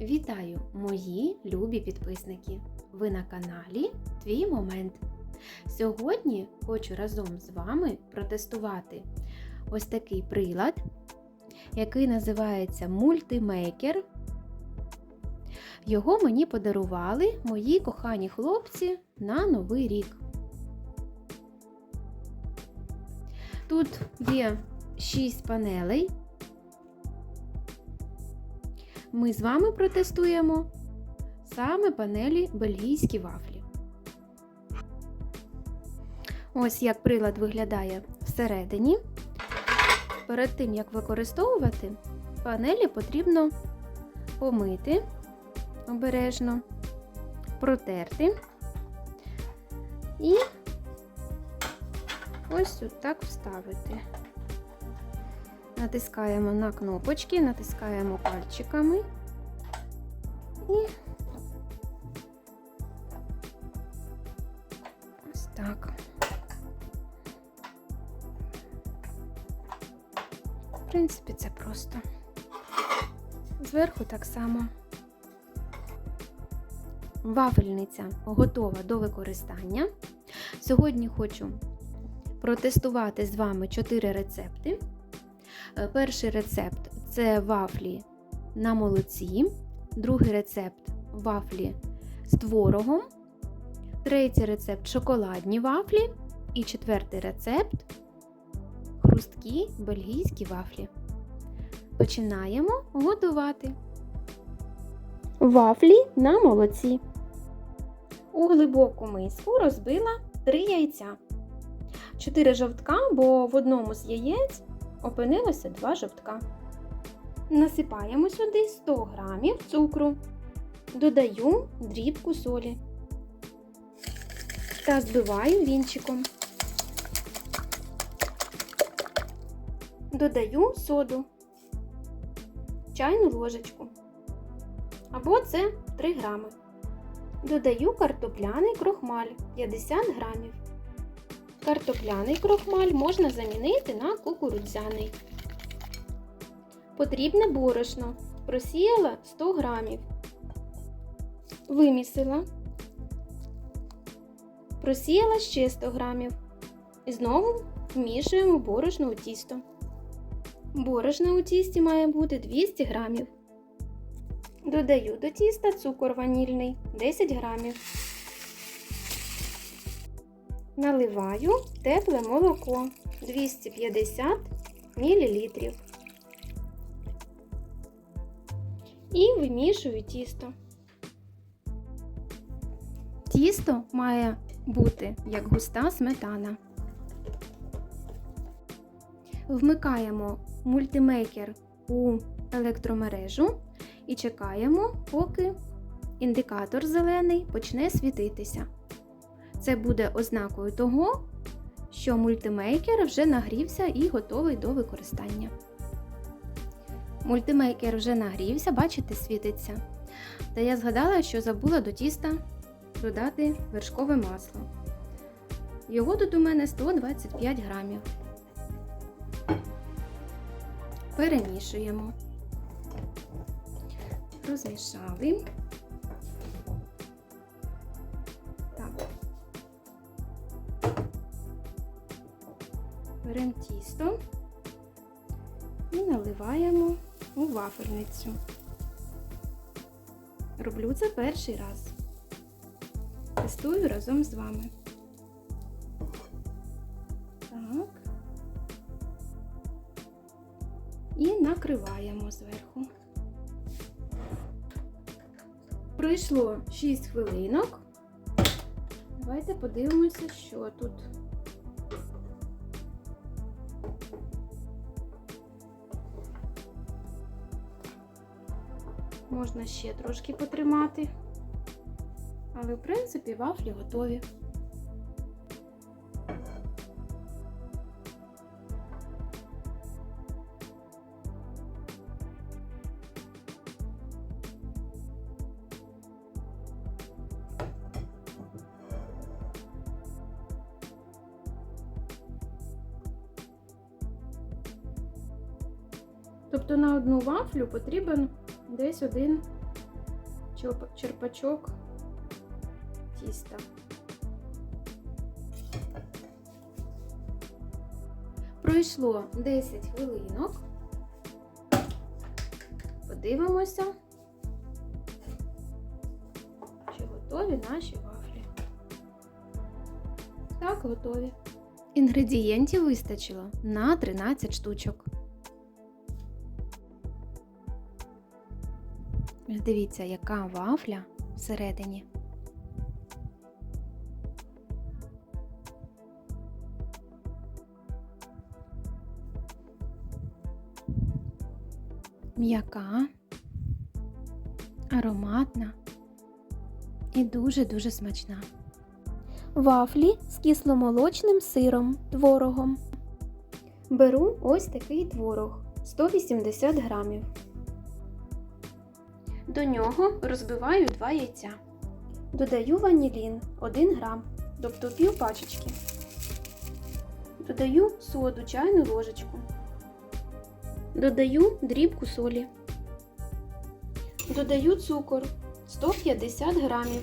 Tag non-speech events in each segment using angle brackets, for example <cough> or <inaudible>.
Вітаю, мої любі підписники! Ви на каналі Твій Момент. Сьогодні хочу разом з вами протестувати ось такий прилад, який називається мультимейкер. Його мені подарували мої кохані хлопці на Новий рік. Тут є 6 панелей. Ми з вами протестуємо саме панелі бельгійські вафлі. Ось як прилад виглядає всередині. Перед тим, як використовувати, панелі потрібно помити обережно, протерти і ось так вставити. Натискаємо на кнопочки, натискаємо пальчиками і ось так. В принципі, це просто. Зверху так само. Вафельниця готова до використання. Сьогодні хочу протестувати з вами 4 рецепти. Е, Перший рецепт це вафлі на молоці, другий рецепт вафлі з творогом, третій рецепт шоколадні вафлі і четвертий рецепт хрусткі бельгійські вафлі. Починаємо готувати. Вафлі на молоці. У глибоку миску розбила 3 яйця. 4 жовтка, бо в одному з яєць опинилося 2 жовтка. Насипаємо сюди 100 г цукру. Додаю дрібку солі та збиваю вінчиком. Додаю соду, чайну ложечку. Або це 3 грами. Додаю картопляний крохмаль 50 грамів. Картопляний крохмаль можна замінити на кукурудзяний. Потрібне борошно. Просіяла 100 грамів. Вимісила. Просіяла ще 100 грамів. І знову вмішуємо борошно у тісто. Борошно у тісті має бути 200 грамів. Додаю до тіста цукор ванільний 10 грамів. Наливаю тепле молоко 250 мл. І вимішую тісто. Тісто має бути як густа сметана. Вмикаємо мультимейкер у електромережу і чекаємо, поки індикатор зелений почне світитися. Це буде ознакою того, що мультимейкер вже нагрівся і готовий до використання. Мультимейкер вже нагрівся, бачите, світиться. Та я згадала, що забула до тіста додати вершкове масло. Його тут у мене 125 грамів. Перемішуємо. Розмішали. Беремо тісто і наливаємо у вафельницю. Роблю це перший раз. Тестую разом з вами. Так. І накриваємо зверху. Пройшло 6 хвилинок. Давайте подивимося, що тут. Можна ще трошки потримати. Але, в принципі, вафлі готові. Тобто на одну вафлю потрібен десь один черпачок тіста. Пройшло 10 хвилинок. Подивимося, чи готові наші вафлі. Так, готові. Інгредієнтів вистачило на 13 штучок. Ось Дивіться, яка вафля всередині. М'яка, ароматна і дуже-дуже смачна. Вафлі з кисломолочним сиром, творогом. Беру ось такий творог 180 грамів. До нього розбиваю 2 яйця. Додаю ванілін 1 грам, тобто пів пачечки. Додаю соду чайну ложечку. Додаю дрібку солі. Додаю цукор 150 грамів.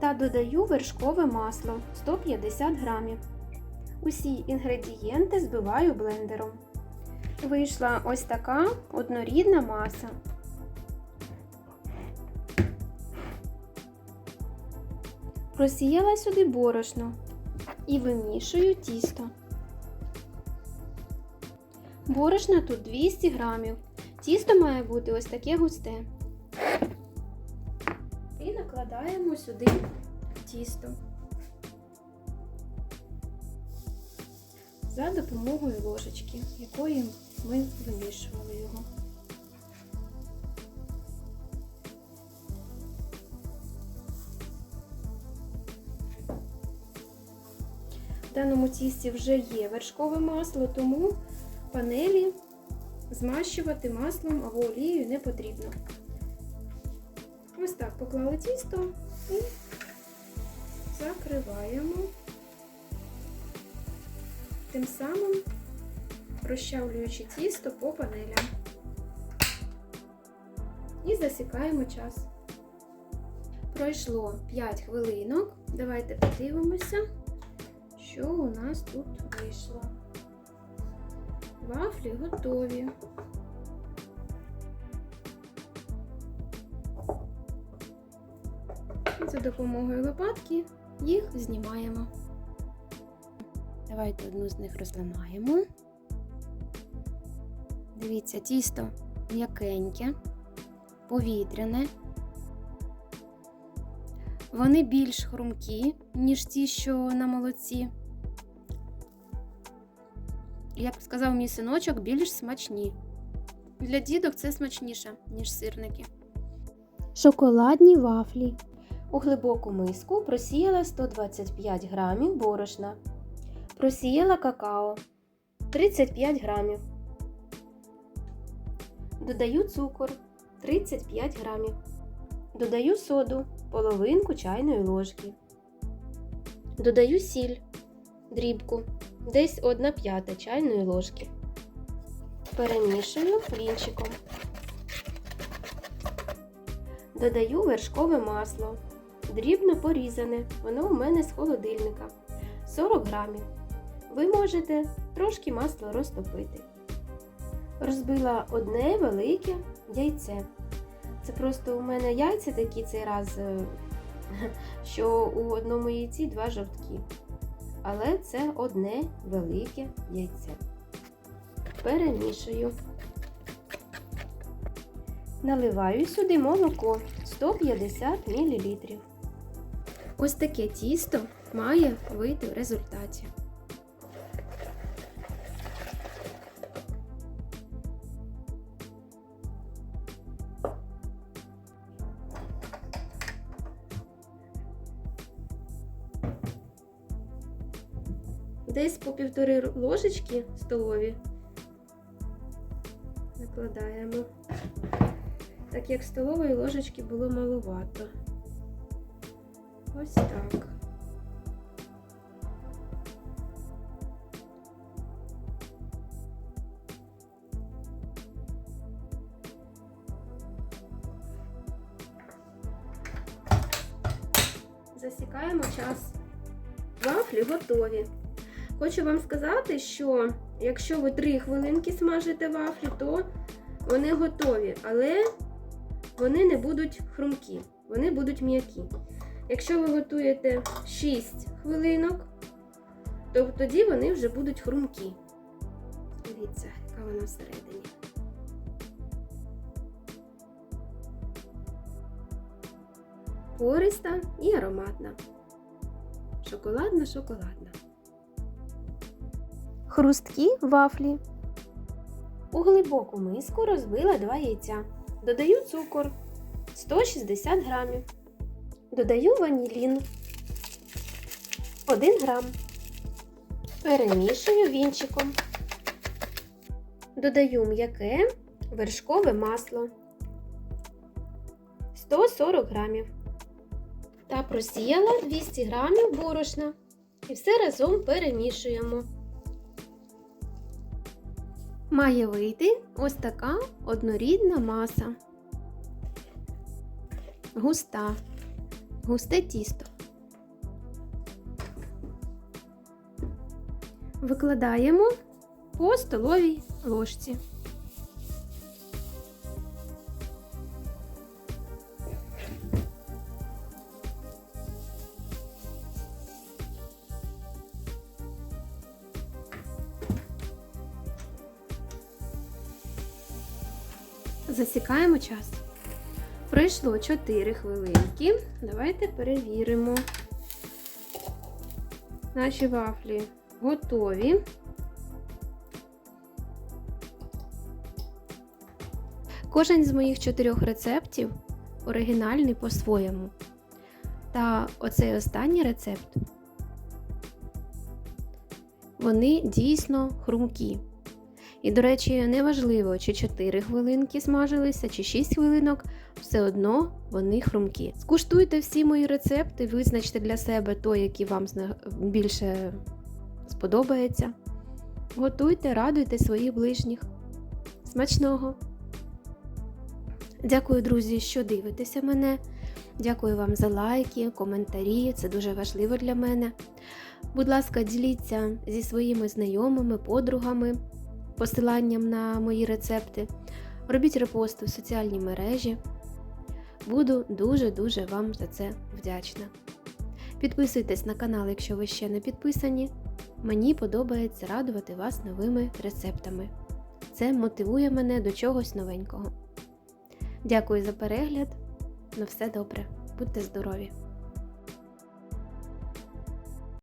Та додаю вершкове масло 150 грамів. Усі інгредієнти збиваю блендером. Вийшла ось така однорідна маса. Просіяла сюди борошно і вимішую тісто. Борошна тут 200 грамів. Тісто має бути ось таке густе. І накладаємо сюди тісто за допомогою ложечки, якою ми вимішували його. В даному тісті вже є вершкове масло, тому панелі змащувати маслом або олією не потрібно. Ось так поклали тісто і закриваємо. Тим самим розчавлюючи тісто по панелям. І засікаємо час. Пройшло 5 хвилинок. Давайте подивимося, що у нас тут вийшло. Вафлі готові. За допомогою лопатки їх знімаємо. Давайте одну з них розламаємо. Дивіться, тісто м'якеньке, повітряне. Вони більш хрумкі, ніж ті, що на молоці. Як сказав мій синочок, більш смачні. Для дідок це смачніше, ніж сирники. Шоколадні вафлі. У глибоку миску просіяла 125 грамів борошна. Просіяла какао 35 грамів. Додаю цукор 35 грамів. Додаю соду половинку чайної ложки. Додаю сіль дрібку десь 1 п'ята чайної ложки. Перемішую вінчиком. Додаю вершкове масло. Дрібно порізане. Воно у мене з холодильника 40 грамів. Ви можете трошки масла розтопити. Розбила одне велике яйце. Це просто у мене яйця такі цей раз, е, <laughs> що у одному яйці два жовтки. Але це одне велике яйце. Перемішую. Наливаю сюди молоко 150 мл. Ось таке тісто має вийти в результаті. Десь по півтори ложечки столові накладаємо, так як столової ложечки було малувато. Ось так. Засікаємо час. Вафлі готові. Хочу вам сказати, що якщо ви 3 хвилинки смажите вафлі, то вони готові, але вони не будуть хрумкі, вони будуть м'які. Якщо ви готуєте 6 хвилинок, то тоді вони вже будуть хрумкі. Дивіться, яка вона всередині. Пориста і ароматна. Шоколадна, шоколадна. Хрусткі вафлі. У глибоку миску розбила 2 яйця. Додаю цукор 160 грамів. Додаю ванілін 1 грам. Перемішую вінчиком. Додаю м'яке вершкове масло 140 грамів. Та просіяла 200 грамів борошна. І все разом перемішуємо. Має вийти ось така однорідна маса. Густа, густе тісто. Викладаємо по столовій ложці. Засікаємо час. Пройшло 4 хвилинки. Давайте перевіримо. Наші вафлі готові. Кожен з моїх чотирьох рецептів оригінальний по-своєму. Та оцей останній рецепт вони дійсно хрумкі. І, до речі, неважливо, чи 4 хвилинки смажилися, чи 6 хвилинок, все одно вони хрумкі. Скуштуйте всі мої рецепти, визначте для себе той, який вам більше сподобається. Готуйте, радуйте своїх ближніх. Смачного! Дякую, друзі, що дивитеся мене. Дякую вам за лайки, коментарі. Це дуже важливо для мене. Будь ласка, діліться зі своїми знайомими, подругами посиланням на мої рецепти. Робіть репости в соціальні мережі. Буду дуже-дуже вам за це вдячна. Підписуйтесь на канал, якщо ви ще не підписані. Мені подобається радувати вас новими рецептами. Це мотивує мене до чогось новенького. Дякую за перегляд. На все добре. Будьте здорові!